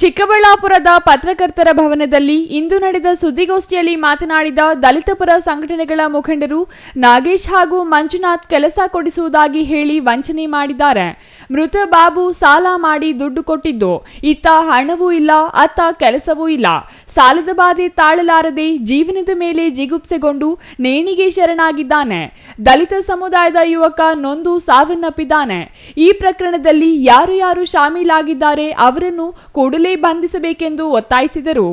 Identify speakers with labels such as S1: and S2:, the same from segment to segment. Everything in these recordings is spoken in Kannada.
S1: ಚಿಕ್ಕಬಳ್ಳಾಪುರದ ಪತ್ರಕರ್ತರ ಭವನದಲ್ಲಿ ಇಂದು ನಡೆದ ಸುದ್ದಿಗೋಷ್ಠಿಯಲ್ಲಿ ಮಾತನಾಡಿದ ದಲಿತ ಪರ ಸಂಘಟನೆಗಳ ಮುಖಂಡರು, ನಾಗೇಶ್ ಹಾಗೂ ಮಂಜುನಾಥ್ ಕೆಲಸ ಕೊಡಿಸುವುದಾಗಿ ಹೇಳಿ ವಂಚನೆ ಮಾಡಿದ್ದಾರೆ. ಮೃತ ಬಾಬು ಸಾಲ ಮಾಡಿ ದುಡ್ಡು ಕೊಟ್ಟಿದ್ದು, ಇತ್ತ ಹಣವೂ ಇಲ್ಲ, ಅತ್ತ ಕೆಲಸವೂ ಇಲ್ಲ. ಸಾಲದ ಬಾಧೆ ತಾಳಲಾರದೆ ಜೀವನದ ಮೇಲೆ ಜಿಗುಪ್ಸೆಗೊಂಡು ನೇಣಿಗೆ ಶರಣಾಗಿದ್ದಾನೆ. ದಲಿತ ಸಮುದಾಯದ ಯುವಕ ನೊಂದು ಸಾವನ್ನಪ್ಪಿದ್ದಾನೆ. ಈ ಪ್ರಕರಣದಲ್ಲಿ ಯಾರು ಯಾರು ಶಾಮೀಲಾಗಿದ್ದಾರೆ ಅವರನ್ನು ಕೂಡಲೇ ಬಂಧಿಸಬೇಕೆಂದು ಒತ್ತಾಯಿಸಿದರು.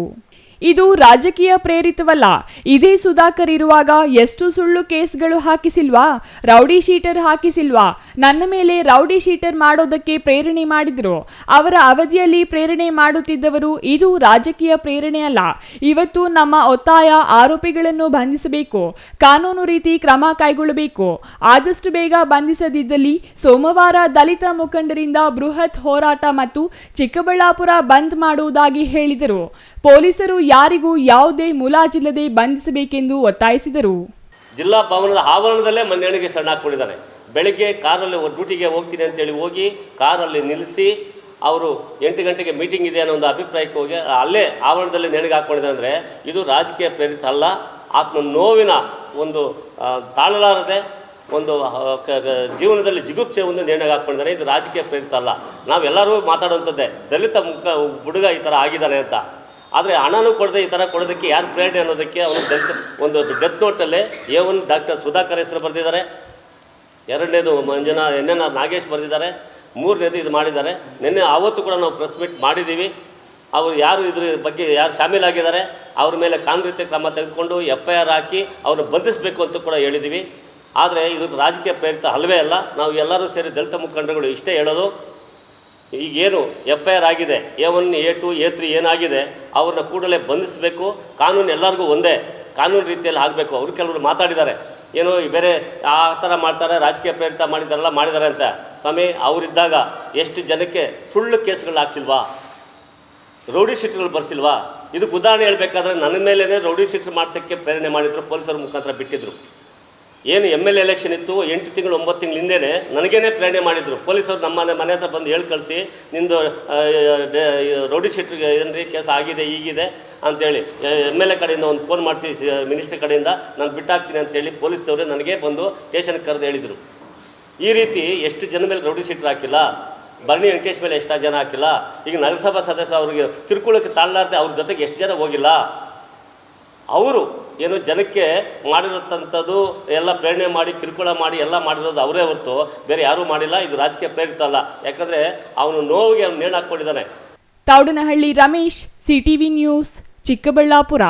S1: ಇದು ರಾಜಕೀಯ ಪ್ರೇರಿತವಲ್ಲ. ಇದೇ ಸುಧಾಕರ್ ಇರುವಾಗ ಎಷ್ಟು ಸುಳ್ಳು ಕೇಸ್ಗಳು ಹಾಕಿಸಿಲ್ವಾ? Rowdy sheeter ಹಾಕಿಸಿಲ್ವಾ? ನನ್ನ ಮೇಲೆ ರೌಡಿ ಶೀಟರ್ ಮಾಡೋದಕ್ಕೆ ಪ್ರೇರಣೆ ಮಾಡಿದ್ರು. ಅವರ ಅವಧಿಯಲ್ಲಿ ಪ್ರೇರಣೆ ಮಾಡುತ್ತಿದ್ದವರು ಇದು ರಾಜಕೀಯ ಪ್ರೇರಣೆ ಅಲ್ಲ. ಇವತ್ತು ನಮ್ಮ ಒತ್ತಾಯ ಆರೋಪಿಗಳನ್ನು ಬಂಧಿಸಬೇಕು. ಕಾನೂನು ರೀತಿ ಕ್ರಮ ಕೈಗೊಳ್ಳಬೇಕು. ಆದಷ್ಟು ಬೇಗ ಬಂಧಿಸದಿದ್ದಲ್ಲಿ ಸೋಮವಾರ ದಲಿತ ಮುಖಂಡರಿಂದ ಬೃಹತ್ ಹೋರಾಟ ಮತ್ತು ಚಿಕ್ಕಬಳ್ಳಾಪುರ ಬಂದ್ ಮಾಡುವುದಾಗಿ ಹೇಳಿದರು. ಪೊಲೀಸರು ಯಾರಿಗೂ ಯಾವುದೇ ಮುಲಾಜಿಲ್ಲದೆ ಬಂಧಿಸಬೇಕೆಂದು ಒತ್ತಾಯಿಸಿದರು.
S2: ಜಿಲ್ಲಾ ಭವನದ ಆವರಣದಲ್ಲೇ ಮನೆಯೊಳಗೆ ಸಣ್ಣ ಹಾಕ್ಕೊಂಡಿದ್ದಾರೆ. ಬೆಳಗ್ಗೆ ಕಾರಲ್ಲಿ ಡ್ಯೂಟಿಗೆ ಹೋಗ್ತೀನಿ ಅಂತೇಳಿ ಹೋಗಿ ಕಾರಲ್ಲಿ ನಿಲ್ಲಿಸಿ ಅವರು ಎಂಟು ಗಂಟೆಗೆ ಮೀಟಿಂಗ್ ಇದೆ ಅನ್ನೋ ಒಂದು ಅಭಿಪ್ರಾಯಕ್ಕೆ ಹೋಗಿ ಅಲ್ಲೇ ಆವರಣದಲ್ಲಿ ನೆನಗೆ ಹಾಕ್ಕೊಂಡಿದೆ ಅಂದರೆ ಇದು ರಾಜಕೀಯ ಪ್ರೇರಿತ ಅಲ್ಲ. ಆತ್ಮ ನೋವಿನ ಒಂದು ತಾಳಲಾರದೆ ಒಂದು ಜೀವನದಲ್ಲಿ ಜಿಗುಪ್ಸೆ ಒಂದು ನೇಣಿಗೆ ಹಾಕ್ಕೊಂಡಿದ್ದಾರೆ. ಇದು ರಾಜಕೀಯ ಪ್ರೇರಿತ ಅಲ್ಲ. ನಾವೆಲ್ಲರೂ ಮಾತಾಡುವಂಥದ್ದೇ ದಲಿತ ಮುಖ ಹುಡುಗ ಈ ಥರ ಆಗಿದ್ದಾನೆ ಅಂತ. ಆದರೆ ಹಣನೂ ಕೊಡದೆ ಈ ಥರ ಕೊಡೋದಕ್ಕೆ ಯಾರು ಪ್ರೇರಣೆ ಅನ್ನೋದಕ್ಕೆ ಅವನು ಡೆತ್ ಒಂದು ಡೆತ್ ನೋಟಲ್ಲೇ ಎ ಒನ್ ಡಾಕ್ಟರ್ ಸುಧಾಕರ್ ಹೆಸರು ಬರೆದಿದ್ದಾರೆ. ಎರಡನೇದು ಮಂಜುನಾ ಎನ್ ಎನ್ ಆರ್ ನಾಗೇಶ್ ಬರೆದಿದ್ದಾರೆ. ಮೂರನೇದು ಇದು ಮಾಡಿದ್ದಾರೆ. ನಿನ್ನೆ ಆವತ್ತು ಕೂಡ ನಾವು ಪ್ರೆಸ್ ಮೀಟ್ ಮಾಡಿದ್ದೀವಿ ಅವರು ಯಾರು ಇದ್ರ ಬಗ್ಗೆ ಯಾರು ಶಾಮೀಲಾಗಿದ್ದಾರೆ ಅವ್ರ ಮೇಲೆ ಕಾನೂನು ಕ್ರಮ ತೆಗೆದುಕೊಂಡು ಎಫ್ ಐ ಆರ್ ಹಾಕಿ ಅವ್ರನ್ನ ಬಂಧಿಸಬೇಕು ಅಂತ ಕೂಡ ಹೇಳಿದ್ದೀವಿ ಆದರೆ ಇದು ರಾಜಕೀಯ ಪ್ರೇರಿತ ಅಲ್ಲವೇ ಅಲ್ಲ. ನಾವು ಎಲ್ಲರೂ ಸೇರಿ ದಲಿತ ಮುಖಂಡರುಗಳು ಇಷ್ಟೇ ಹೇಳೋದು. ಈಗೇನು ಎಫ್ ಐ ಆರ್ ಆಗಿದೆ, A one, A two, A three ಏನಾಗಿದೆ, ಅವ್ರನ್ನ ಕೂಡಲೇ ಬಂಧಿಸಬೇಕು, ಕಾನೂನು ಎಲ್ಲರಿಗೂ ಒಂದೇ, ಕಾನೂನು ರೀತಿಯಲ್ಲಿ ಆಗಬೇಕು ಅವರು ಕೆಲವರು ಮಾತಾಡಿದ್ದಾರೆ. ಏನೋ ಬೇರೆ ಆ ಥರ ಮಾಡ್ತಾರೆ, ರಾಜಕೀಯ ಪ್ರೇರಿತ ಮಾಡಿದಾರಲ್ಲ ಮಾಡಿದ್ದಾರೆ ಅಂತ. ಸ್ವಾಮಿ, ಅವರಿದ್ದಾಗ ಎಷ್ಟು ಜನಕ್ಕೆ ಸುಳ್ಳು ಕೇಸ್ಗಳು ಹಾಕ್ಸಿಲ್ವಾ? ರೌಡಿ ಶೀಟ್ಗಳು ಬರ್ಸಿಲ್ವಾ? ಇದಕ್ಕೆ ಉದಾಹರಣೆ ಹೇಳಬೇಕಾದ್ರೆ, ನನ್ನ ಮೇಲೇ ರೌಡಿ ಶೀಟ್ ಮಾಡ್ಸೋಕ್ಕೆ ಪ್ರೇರಣೆ ಮಾಡಿದ್ರು, ಪೊಲೀಸರ ಮುಖಾಂತರ ಬಿಟ್ಟಿದ್ರು. ಏನು ಎಂ ಎಲ್ ಎಲೆಕ್ಷನ್ ಇತ್ತು, ಎಂಟು ತಿಂಗಳು, ಒಂಬತ್ತು ತಿಂಗಳ ಹಿಂದೆನೇ ನನಗೇನೆ ಪ್ರೇರಣೆ ಮಾಡಿದ್ರು. ಪೊಲೀಸರು ನಮ್ಮ ಮನೆ ಹತ್ರ ಬಂದು ಹೇಳಿ ಕಳಿಸಿ ನಿಂದು ರೌಡಿ ಶೀಟ್ರಿಗೆ ಏನ್ರಿ ಕೇಸ್ ಆಗಿದೆ, ಈಗಿದೆ ಅಂತೇಳಿ. ಎಂ ಎಲ್ ಎ ಕಡೆಯಿಂದ ಒಂದು ಫೋನ್ ಮಾಡಿಸಿ ಮಿನಿಸ್ಟರ್ ಕಡೆಯಿಂದ ನಾನು ಬಿಟ್ಟಾಗ್ತೀನಿ ಅಂತೇಳಿ ಪೊಲೀಸ್ದವರು ನನಗೆ ಬಂದು ಸ್ಟೇಷನ್ಗೆ ಕರೆದು ಹೇಳಿದರು. ಈ ರೀತಿ ಎಷ್ಟು ಜನ ಮೇಲೆ ರೌಡಿ ಶೀಟ್ರ್ ಹಾಕಿಲ್ಲ ಬರ್ಣಿ ವೆಂಕಟೇಶ್ ಮೇಲೆ ಎಷ್ಟು ಜನ ಹಾಕಿಲ್ಲ, ಈಗ ನಗರಸಭಾ ಸದಸ್ಯ ಅವ್ರಿಗೆ ಕಿರುಕುಳಕ್ಕೆ ತಾಳಲಾರ್ದೆ ಅವ್ರ ಜೊತೆಗೆ ಎಷ್ಟು ಜನ ಹೋಗಿಲ್ಲ ಅವರು ಏನು ಜನಕ್ಕೆ ಮಾಡಿರೋಂಥದ್ದು ಎಲ್ಲ ಪ್ರೇರಣೆ ಮಾಡಿ, ಕಿರುಕುಳ ಮಾಡಿ ಎಲ್ಲ ಮಾಡಿರೋದು ಅವರೇ ಹೊರತು ಬೇರೆ ಯಾರೂ ಮಾಡಿಲ್ಲ. ಇದು ರಾಜಕೀಯ ಪ್ರೇರಿತ ಅಲ್ಲ. ಯಾಕಂದರೆ ಅವನು ನೋವಿಗೆ ಅವನು ನೇಣು ಹಾಕ್ಕೊಂಡಿದ್ದಾನೆ
S1: ತೌಡನಹಳ್ಳಿ ರಮೇಶ್, ಸಿಟಿವಿ ನ್ಯೂಸ್, ಚಿಕ್ಕಬಳ್ಳಾಪುರ.